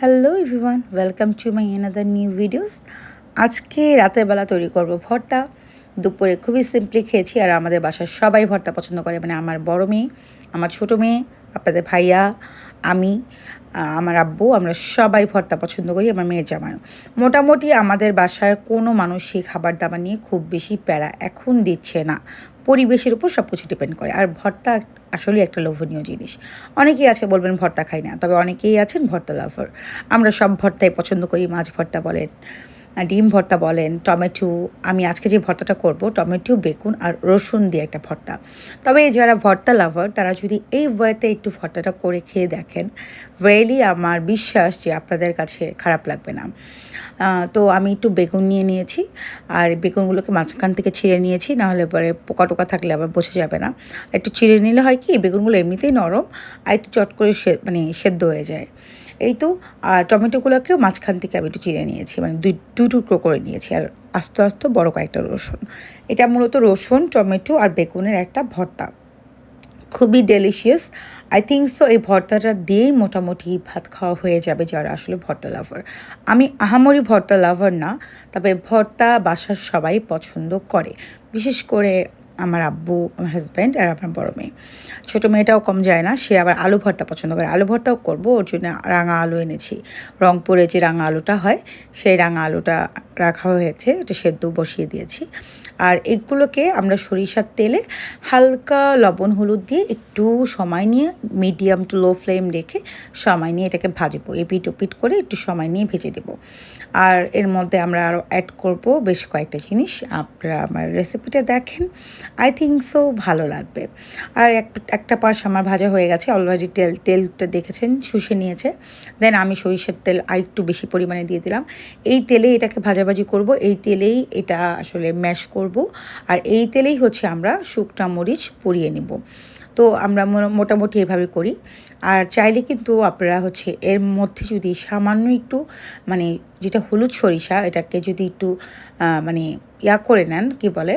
Hello everyone welcome to my another new videos আজকে রাতের বেলা তৈরি করব ভর্তা। দুপুরে খুবই সিম্পলি খেয়েছি আর আমাদের বাসার সবাই ভর্তা পছন্দ করে। মানে আমার বড় মেয়ে, আমার ছোটো মেয়ে, আপনাদের ভাইয়া, আমি, আমার আব্বু, আমরা সবাই ভর্তা পছন্দ করি, আমার মেয়ের জামাইও মোটামুটি আমাদের বাসার কোনো মানুষই খাবার দাবার নিয়ে খুব বেশি প্যারা এখন দিচ্ছে না। পরিবেশের উপর সব কিছু ডিপেন্ড করে। আর ভর্তা আসলে একটা লোভনীয় জিনিস। অনেকেই আছে বলবেন ভর্তা খাই না, তবে অনেকেই আছেন ভর্তা লাভার আমরা সব ভর্তাই পছন্দ করি, মাছ ভর্তা বলেন। ডিম ভর্তা বলেন, টমেটো, আমি আজকে যে ভর্তাটা করব, টমেটো, বেগুন আর রসুন দিয়ে একটা ভর্তা। তবে যারা ভর্তা লাভার, তারা যদি এই ওয়েতে একটু ভর্তাটা করে খেয়ে দেখেন রিয়েলি আমার বিশ্বাস যে আপনাদের কাছে খারাপ লাগবে না। তো আমি একটু বেগুন নিয়ে নিয়েছি, আর বেগুনগুলোকে মাঝখান থেকে ছিঁড়ে নিয়েছি, নাহলে পরে পোকা টোকা থাকলে আবার বোঝা যাবে না। একটু ছিঁড়ে নিলে হয় কি, বেগুনগুলো এমনিতেই নরম, আর একটু চট করে মানে সেদ্ধ হয়ে যায়। এই তো, আর টমেটোগুলোকেও মাঝখান থেকে আমি একটু চিড়ে নিয়েছি মানে দুই দুই টুকরো করে নিয়েছি, আর আস্তে আস্তে বড় কয়েকটা রসুন। এটা মূলত রসুন, টমেটো আর বেগুনের একটা ভর্তা। খুবই ডেলিশিয়াস আই থিঙ্ক সো এই ভর্তাটা দিয়েই মোটামুটি ভাত খাওয়া হয়ে যাবে যারা আসলে ভর্তা লাভার আমি আহামরি ভর্তা লাভার না, তবে ভর্তা বাসার সবাই পছন্দ করে। বিশেষ করে আমার আব্বু, আমার হাজব্যান্ড আর আমার বড় মেয়ে। ছোটো মেয়েটাও কম যায় না, সে আবার আলু ভর্তা পছন্দ করে। আলু ভর্তাও করব, ওর জন্য রাঙা আলু এনেছি। রংপুরে যে রাঙা আলুটা হয়, সেই রাঙা আলুটা রাখা হয়েছে এটা সেদ্ধ বসিয়ে দিয়েছি। আর এগুলোকে আমরা সরিষার তেলে হালকা লবণ হলুদ দিয়ে একটু সময় নিয়ে মিডিয়াম টু লো ফ্লেম রেখে সময় নিয়ে এটাকে ভাজবো, এপিট ওপিট করে একটু সময় নিয়ে ভেজে দেবো। আর এর মধ্যে আমরা আরও অ্যাড করব বেশ কয়েকটা জিনিস, আপনারা আমার রেসিপিটা দেখেন আই থিঙ্ক সো ভালো লাগবে। আর এক, একটা পাশ আমার ভাজা হয়ে গেছে অলরেডি তেল, তেলটা দেখেছেন, শুষে নিয়েছে। দেন আমি সরিষার তেল আর একটু বেশি পরিমাণে দিয়ে দিলাম। এই তেলেই এটাকে ভাজাভাজি করব, এই তেলেই এটা আসলে ম্যাশ করব। আর এই তেলেই হচ্ছে আমরা শুকনা মরিচ পরিয়ে নেব। তো আমরা মোটামুটি এভাবে করি। আর চাইলে কিন্তু আপনারা হচ্ছে এর মধ্যে যদি সামান্য একটু মানে যেটা হলুদ সরিষা, এটাকে যদি একটু মানে ইয়া করে নেন, কি বলে?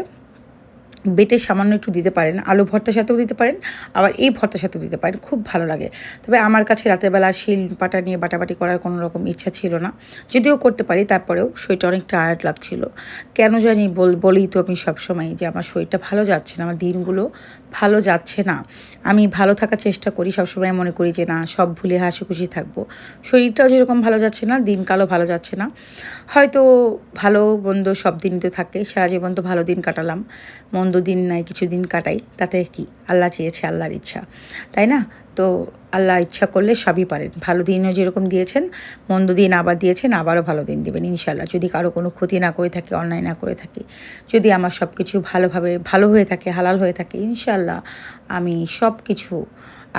বেটে সামান্য একটু দিতে পারেন, আলু ভর্তার সাথেও দিতে পারেন, আবার এই ভর্তার সাথেও দিতে পারেন, খুব ভালো লাগে। তবে আমার কাছে রাতের বেলা শিল পাটা নিয়ে বাটাবাটি করার কোনো রকম ইচ্ছা ছিল না। যদিও করতে পারি, তারপরেও শরীরটা অনেক টায়ার্ড লাগছিল। কেন জানি বল, বলি তো আমি সবসময় যে আমার শরীরটা ভালো যাচ্ছে না, আমার দিনগুলো ভালো যাচ্ছে না। আমি ভালো থাকার চেষ্টা করি, সবসময় মনে করি যে না, সব ভুলে হাসি খুশি থাকব। শরীরটাও যেরকম ভালো যাচ্ছে না, দিনকালও ভালো যাচ্ছে না। হয়তো ভালো মন্দ সব দিনই তো থাকে, সারা জীবন তো ভালো দিন কাটালাম। মন্দ দিন নাই কিছু দিন কাটাই, তাতে কি? আল্লাহ চেয়েছে আল্লাহর ইচ্ছা, তাই না? তো আল্লাহ ইচ্ছা করলে সবই পারেন। ভালো দিনও যেরকম দিয়েছেন, মন্দ দিন আবার দিয়েছেন, আবারও ভালো দিন দেবেন ইনশাল্লাহ যদি কারও কোনো ক্ষতি না করে থাকে, অন্যায় না করে থাকে, যদি আমার সব কিছু ভালোভাবে, ভালো হয়ে থাকে, হালাল হয়ে থাকে ইনশাল্লাহ আমি সব কিছু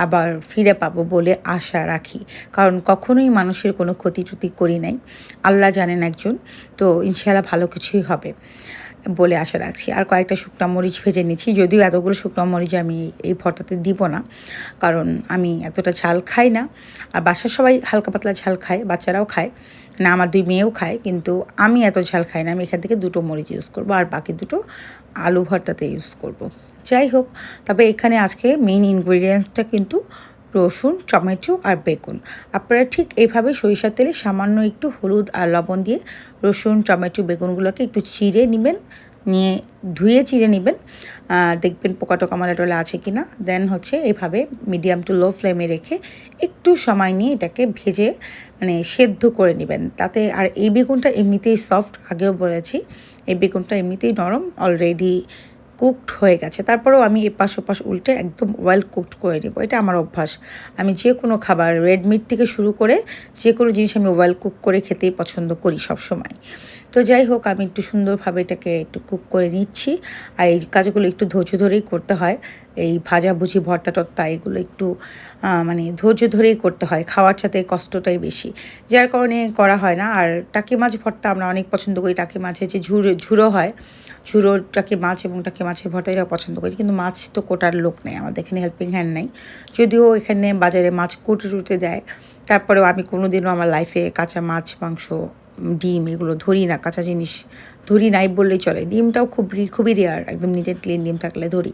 আবার ফিরে পাবো বলে আশা রাখি। কারণ কখনোই মানুষের কোনো ক্ষতি টুতি করি নাই। আল্লাহ জানেন একজন, তো ইনশাল্লাহ ভালো কিছুই হবে। বলে আশা রাখছি। আর কয়েকটা শুকনো মরিচ ভেজে নিচ্ছি। যদিও এতগুলো শুকনো মরিচ আমি এই ভর্তাতে দিব না, কারণ আমি এতটা ঝাল খাই না। আর বাসার সবাই হালকা পাতলা ঝাল খায়, বাচ্চারাও খায়। না, আমার দুই মেয়েও খায়, কিন্তু আমি এত ঝাল খাই না। আমি এখান থেকে দুটো মরিচ ইউজ করব আর বাকি দুটো আলু ভর্তাতে ইউজ করব। যাই হোক, তবে এখানে আজকে মেইন ইনগ্রিডিয়েন্টসটা কিন্তু রসুন, টমেটো আর বেগুন। আপনারা ঠিক এইভাবে সরিষার তেলে সামান্য একটু হলুদ আর লবণ দিয়ে রসুন, টমেটো, বেগুনগুলোকে একটু চিড়ে নেবেন, নিয়ে ধুয়ে চিড়ে নেবেন। দেখবেন পোকা টোকা মালা টলা আছে কি না দেন হচ্ছে এইভাবে মিডিয়াম টু লো ফ্লেমে রেখে একটু সময় নিয়ে এটাকে ভেজে মানে সেদ্ধ করে নেবেন। তাতে আর এই বেগুনটা এমনিতেই সফট আগেও বলেছি, এই বেগুনটা এমনিতেই নরম অলরেডি কুকড হয়ে গেছে। তারপরেও আমি এপাশ ওপাশ উল্টে একদম ওয়েল কুকড করে নেব। এটা আমার অভ্যাস। আমি যে কোনো খাবার রেড মিট থেকে শুরু করে যে কোনো জিনিস আমি ওয়েল কুক করে খেতেই পছন্দ করি সব সময় তো যাই হোক, আমি একটু সুন্দরভাবে এটাকে একটু কুক করে নিচ্ছি। আর এই কাজগুলো একটু ধৈর্য ধরেই করতে হয়। এই ভাজাভুজি ভর্তা টর্তা এগুলো একটু মানে ধৈর্য ধরেই করতে হয়। খাওয়ার সাথে কষ্টটাই বেশি। যার কারণে করা হয় না। আর টাকি মাছ ভর্তা আমরা অনেক পছন্দ করি। টাকি মাছের যে ঝুড়ো ঝুড়ো হয় ঝুড়ো টাকি মাছ এবং টাকি মাছের ভর্তা এটাও পছন্দ করি, কিন্তু মাছ তো কোটার লোক নেই আমাদের, এখানে হেল্পিং হ্যান্ড নেই। যদিও এখানে বাজারে মাছ কুটে টুটে দেয়, তারপরেও আমি কোনোদিনও আমার লাইফে কাঁচা মাছ, মাংস, ডিম এগুলো ধরি না, কাঁচা জিনিস ধরি নাই বললেই চলে। ডিমটাও খুব খুবই রেয়ার একদম নিট ক্লিন ডিম থাকলে ধরি।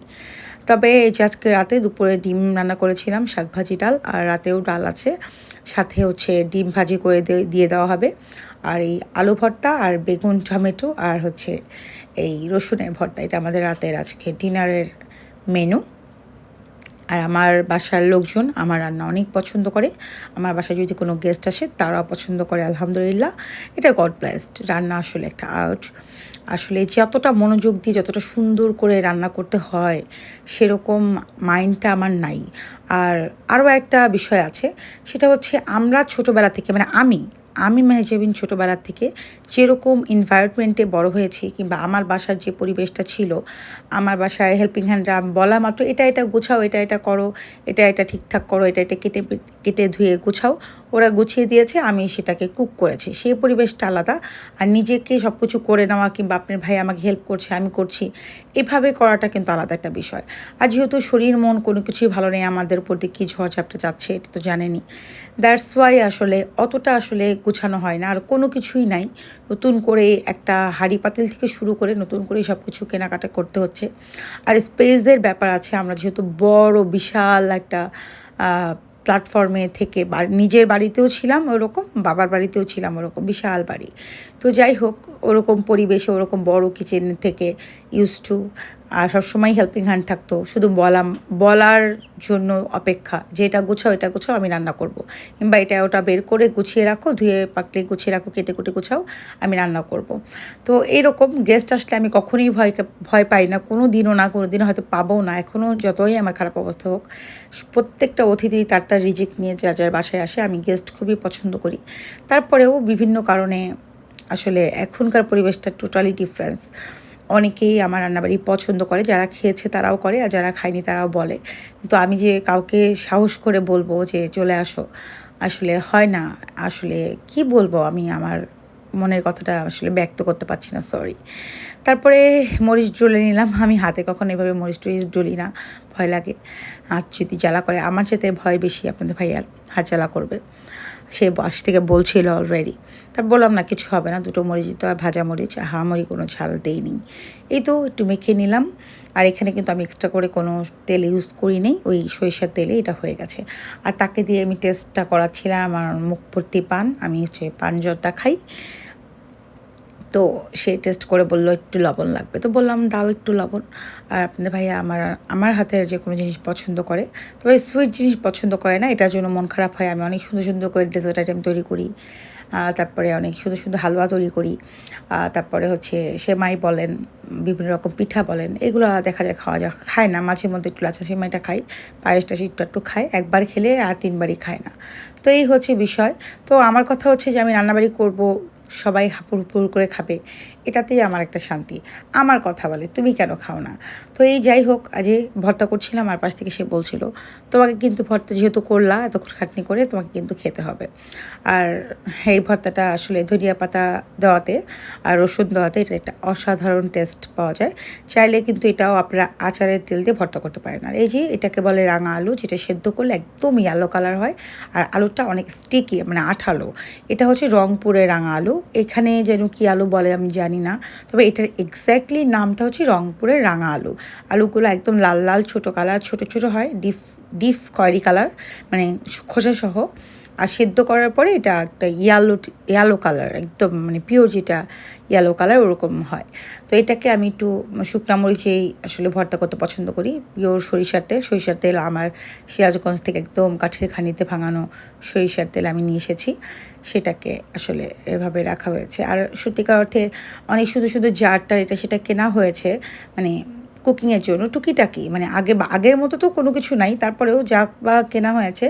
তবে এই যে আজকে রাতে দুপুরে ডিম রান্না করেছিলাম, শাকভাজি ডাল, আর রাতেও ডাল আছে। সাথে হচ্ছে ডিম ভাজি করে দিয়ে দেওয়া হবে। আর এই আলু ভর্তা আর বেগুন, টমেটো আর হচ্ছে এই রসুনের ভর্তা, এটা আমাদের রাতের আজকে ডিনারের মেনু। আর আমার বাসার লোকজন আমার রান্না অনেক পছন্দ করে। আমার বাসায় যদি কোনো গেস্ট আসে, তারাও পছন্দ করে, আলহামদুলিল্লাহ। এটা গড ব্লেসড রান্না আসলে একটা আর্ট আসলে যতটা মনোযোগ দিয়ে যতটা সুন্দর করে রান্না করতে হয়, সেরকম মাইন্ডটা আমার নাই। আর আরও একটা বিষয় আছে, সেটা হচ্ছে আমরা ছোটোবেলা থেকে মানে আমি আমি মেহজাবিন ছোটোবেলা থেকে যেরকম এনভায়রনমেন্টে বড় হয়েছি কিংবা আমার বাসার যে পরিবেশটা ছিল, আমার বাসায় হেল্পিং হ্যান্ডরা বলা মাত্র, এটা এটা গুছাও, এটা এটা করো, এটা এটা ঠিকঠাক করো, এটা এটা কেটে কেটে ধুয়ে গুছাও। ওরা গুছিয়ে দিয়েছে, আমি সেটাকে কুক করেছি। সেই পরিবেশটা আলাদা। আর নিজেকে সব কিছু করে নেওয়া কিংবা আপনার ভাই আমাকে হেল্প করছে, আমি করছি, এভাবে করাটা কিন্তু আলাদা একটা বিষয়। আর যেহেতু শরীর, মন কোনো কিছুই ভালো নেই, আমাদের উপর দিয়ে কী ঝড় ঝাপটা যাচ্ছে, এটা তো জানেনি দ্যাটস ওয়াই আসলে অতটা আসলে গুছানো হয় না, আর কোনো কিছুই নাই। নতুন করে একটা হাঁড়ি পাতিল থেকে শুরু করে নতুন করে সব কিছু কেনাকাটা করতে হচ্ছে। আর স্পেসের ব্যাপার আছে, আমরা যেহেতু বড়, বিশাল একটা প্ল্যাটফর্মে থেকে নিজের বাড়িতেও ছিলাম ওরকম, বাবার বাড়িতেও ছিলাম ওরকম, বিশাল বাড়ি। তো যাই হোক, ওরকম পরিবেশে, ওরকম বড় কিচেন থেকে ইউজ টু আর সবসময় হেল্পিং হ্যান্ড থাকতো। শুধু বলাম বলার জন্য অপেক্ষা, যে এটা গুছাও এটা গুছাও, আমি রান্না করব। কিংবা এটা ওটা বের করে গুছিয়ে রাখো, ধুয়ে পাকলে গুছিয়ে রাখো, কেটে কুটে গুছাও, আমি রান্না করব। তো এরকম গেস্ট আসলে আমি কখনোই ভয় ভয় পাই না। কোনো দিনও না কোনো দিনও হয়তো পাবো না। এখনও যতই আমার খারাপ অবস্থা হোক, প্রত্যেকটা অতিথি তার তার রিজিক নিয়ে যা, যার বাসায় আসে, আমি গেস্ট খুবই পছন্দ করি। তারপরেও বিভিন্ন কারণে আসলে এখনকার পরিবেশটা টোটালি ডিফারেন্স অনেকেই আমার রান্নাবাড়ি পছন্দ করে, যারা খেয়েছে তারাও করে আর যারা খায়নি তারাও বলে। কিন্তু আমি যে কাউকে সাহস করে বলব যে চলে আসো, আসলে হয় না। আসলে কি বলব আমি আমার মনের কথাটা আসলে ব্যক্ত করতে পারছি না সরি তারপরে মরিচ ডলে নিলাম। আমি হাতে কখনো এভাবে মরিচ টরিচ ডলি না, ভয় লাগে। হাত যদি জ্বালা করে, আমার সাথে ভয় বেশি আপনাদের ভাইয়ার, হাত জ্বালা করবে। সে বাস থেকে বলছিল অলরেডি তার বললাম, না, কিছু হবে না, দুটো মরিচ তো ভাজা মরিচ হামরি কোনো ঝাল দেইনি। এই তো একটু মেখে নিলাম, আর এখানে কিন্তু আমি এক্সট্রা করে কোনো তেল ইউজ করি নেই, ওই সরিষার তেলে এটা হয়ে গেছে। আর তাকে দিয়ে আমি টেস্টটা করাচ্ছিলাম, আমার মুখ ভর্তি পান, আমি হচ্ছে পান জর্দা খাই। তো সে টেস্ট করে বলল, একটু লবণ লাগবে। তো বললাম, দাও একটু লবণ। আর আপনাদের ভাইয়া আমার আমার হাতের যে কোনো জিনিস পছন্দ করে। তবে সুইট জিনিস পছন্দ করে না, এটার জন্য মন খারাপ হয়। আমি অনেক সুন্দর সুন্দর করে ডেজার্ট আইটেম তৈরি করি। তারপরে অনেক সুন্দর সুন্দর হালুয়া তৈরি করি। তারপরে হচ্ছে সেমাই বলেন, বিভিন্ন রকম পিঠা বলেন, এগুলো দেখা যায় খাওয়া যায়। খায় না, মাঝে মধ্যে একটু লাচা সেমাইটা খাই। পায়েসটা একটু একটু খায়, একবার খেলে আর তিনবারই খায় না। তো এই হচ্ছে বিষয়। তো আমার কথা হচ্ছে যে আমি রান্নাবাড়ি করব সবাই হাপুর হুপুর করে খাবে, এটাতেই আমার একটা শান্তি। আমার কথা বলে, তুমি কেন খাও না? তো এই যাই হোক আজে ভর্তা করছিলাম, আর পাশ থেকে সে বলছিল, তোমাকে কিন্তু ভর্তা যেহেতু করলা এত খাটনি করে তোমাকে কিন্তু খেতে হবে। আর এই ভর্তাটা আসলে ধনিয়া পাতা দেওয়াতে আর রসুন দেওয়াতে এটা একটা অসাধারণ টেস্ট পাওয়া যায়। চাইলে কিন্তু এটাও আপনারা আচারের তেল দিয়ে ভর্তা করতে পারেন। আর এই যে এটাকে বলে রাঙা আলু, যেটা সেদ্ধ করলে একদম ইয়েলো কালার হয়, আর আলুটা অনেক স্টিকি মানে আঠালো। এটা হচ্ছে রংপুরের রাঙা আলু এখানে যেন কি আলু বলে আমি জানি না। তবে এটার এক্স্যাক্টলি নামটা হচ্ছে রংপুরের রাঙা আলু। আলুগুলো একদম লাল লাল, ছোটো কালার ছোট ছোট হয়, ডিফ ডিফ খয়েরি কালার মানে খোসা সহ আর সেদ্ধ করার পরে এটা একটা ইয়ালো ইয়ালো কালার একদম মানে পিওর যেটা ইয়ালো কালার ওরকম হয়। তো এটাকে আমি একটু শুকনা মরিচেই আসলে ভর্তা করতে পছন্দ করি। পিওর সরিষার তেল সরিষার তেল আমার সিরাজগঞ্জ থেকে একদম কাঠের খানিতে ভাঙানো সরিষার তেল আমি নিয়ে এসেছি। সেটাকে আসলে এভাবে রাখা হয়েছে। আর সত্যিকার অর্থে অনেক শুধু শুধু জারটা, এটা সেটা কেনা হয়েছে। মানে কুকিংয়ের জন্য, টুকিটাকি। মানে আগে আগের মতো তো কোনো কিছু নাই। তারপরেও যা বা কেনা হয়েছে,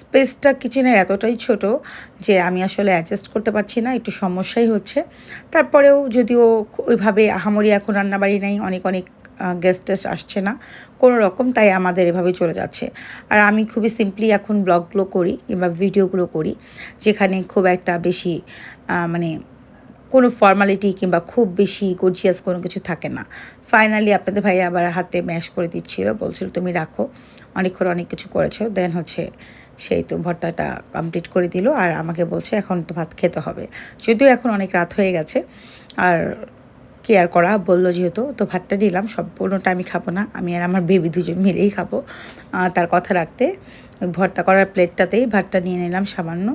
স্পেসটা কিচেনের এতটাই ছোট যে আমি আসলে অ্যাডজাস্ট করতে পারছি না, একটু সমস্যাই হচ্ছে। তারপরেও যদিও ওইভাবে আহামরি এখন রান্নাবাড়ি নেই, অনেক অনেক গেস্ট টেস্ট আসছে না, কোনো রকম তাই আমাদের এভাবে চলে যাচ্ছে। আর আমি খুবই সিম্পলি এখন ব্লগগুলো করি কিংবা ভিডিওগুলো করি, যেখানে খুব একটা বেশি মানে কোনো ফর্মালিটি কিংবা খুব বেশি গর্জিয়াস কোনো কিছু থাকে না। ফাইনালি আপনাদের ভাই আবার হাতে ম্যাশ করে দিচ্ছিল, বলছিল, তুমি রাখো। অনেকক্ষণ অনেক কিছু করেছ। দেন হচ্ছে সেই তো ভর্তাটা কমপ্লিট করে দিল আর আমাকে বলছে, এখন তো ভাত খেতে হবে। যদিও এখন অনেক রাত হয়ে গেছে। আর কেয়ার করা? বলল যেহেতু, তো ভাতটা নিলাম, সম্পূর্ণটা আমি খাব না। আমি আর আমার বেবি দুজন মিলেই খাব। তার কথা রাখতে ভর্তা করার প্লেটটাতেই ভাতটা নিয়ে নিলাম সামান্য।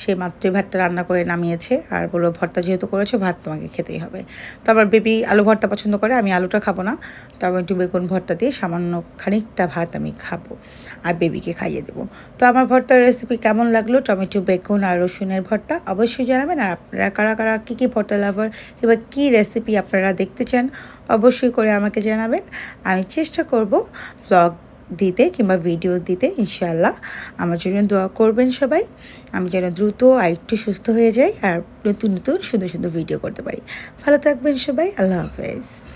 সে মাত্রই ভাতটা রান্না করে নামিয়েছে আর বলল, ভর্তা যেহেতু করেছ, ভাত তোমাকে খেতেই হবে। তো আমার বেবি আলু ভর্তা পছন্দ করে, আমি আলুটা খাব না। তো আমি একটু বেগুন ভর্তা দিয়ে সামান্য খানিকটা ভাত আমি খাব আর বেবিকে খাইয়ে দেবো। তো আমার ভর্তার রেসিপি কেমন লাগল? টমেটো, বেগুন আর রসুনের ভর্তা অবশ্যই জানাবেন। আর আপনারা কারা কারা, কী কী ভর্তা লাভার কিংবা কী রেসিপি আপনারা দেখতে চান, অবশ্যই করে আমাকে জানাবেন। আমি চেষ্টা করব ব্লগ দিতে কিংবা ভিডিও দিতে ইনশাল্লাহ আমার জন্য দোয়া করবেন সবাই। আমি যেন দ্রুত আরেকটু সুস্থ হয়ে যাই আর নতুন নতুন সুন্দর সুন্দর ভিডিও করতে পারি। ভালো থাকবেন সবাই, আল্লাহ হাফেজ।